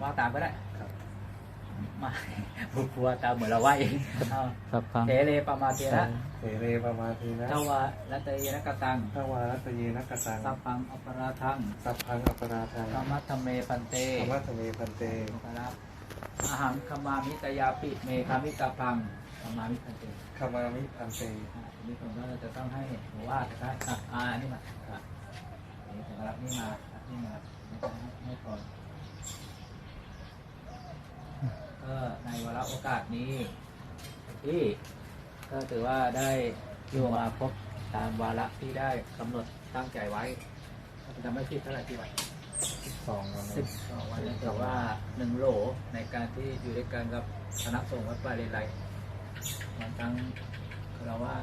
ว่าตามก็ได้ครับมาบุกลัวตามเหมือนเราว่าเองเอาครับฟังเทเลปามาเทระเสเรปมาทีนะทวารัตเยนกตังทวารัตเยนักกตัง สัพพังอปราทัง สัพพังอัปราทังธรรมัทเมพันเตธรรมะทะเมพันเตครับอาหังคมามิตยาปิเมคามิตาพังคมามิพันเตขมามิพันเตอ่าทีนี้ผมก็จะต้องให้หนูว่านะครับอะอ่าอันนี้มาครับอันนี้ผมรับนี่มารับนี่มาไม่ต้องให้ก่อนก็ในวาระ โอกาสนี้ที่ก็ถือว่าได้อยู่มาพบตามวาระที่ได้กำหนดตั้งใจไว้ถ้าจำไม่ผิดเท่าไหร่ที่วันสองวันสิบสองวันแต่ว่าหนึ่งโหลในการที่อยู่ด้วยกันกับคณะสงฆ์วัดป่าเลไลบางครั้งเราว่า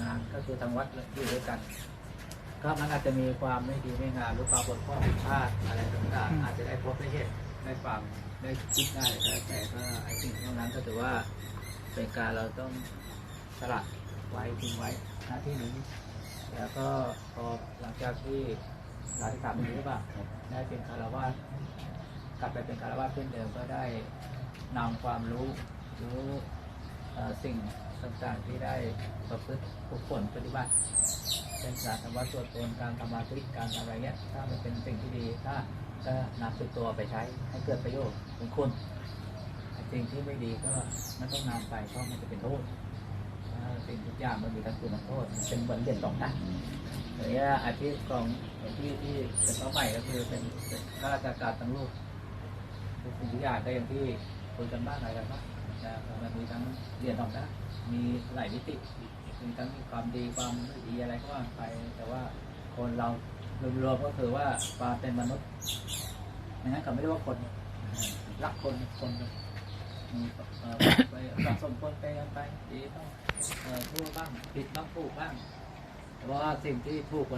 งานก็คือทางวัดอยู่ด้วยกันก็มันอาจจะมีความไม่ดีไม่งามหรือความบกพร่องผิดพลาดอะไรต่างๆอาจจะได้พบได้เห็น ได้ฟังได้คิดได้แต่แต่ก็ไอ้สิ่งเหล่านั้นก็ถือว่าเป็นการเราต้องสละไว้ทิ้งไว้หน้าที่นี้ แล้วก็พอหลังจากที่ลาที่สามนี้หรือเปล่าได้เป็นคารวาสกลับไปเป็นคารวาสเช่นเดิมก็ได้นำความรู้รู้สิ่งต่างๆที่ได้ประพฤติฝึกฝนปฏิบัติเช่นการทำวัดสวดมนต์การทำมาธิการทำอะไรเงี้ยถ้ามันเป็นสิ่งที่ดีถ้า ก็นำติดตัวไปใช้ให้เกิดประโยชน์เป็นคุณสิ่งที่ไม่ดีก็ไม่ต้องนำไปเพราะมันจะเป็นโทษสิ่งทุกอย่างมันมีทั้งคุณและโทษเป็นเหมือนเหรียญสองด้านอย่างเงี้ยอาชีพของที่ที่เป็นเป้าหมายก็คือเป็นข้าราชการทั้งลูกทุกสิ่งทุกอย่างก็อย่างที่คุยกันบ้างอะไรกันบ้างนะมันมีทั้งเรียนออกนมีหลายมิติมีทั้งความดีความไม่ดีอะไรก็ว่าไปแต่ว่าคนเรา รวมก็คือว่าความเป็นมนุษย์ไม่งั้นก็ไม่ได้ว่าคน รักคนคนเอ่อไปสะสมคนไปกันไปดีต้องเอ่อพูดบ้างผิดบ้างถูกบ้างเพราะว่าสิ่งที่ถูก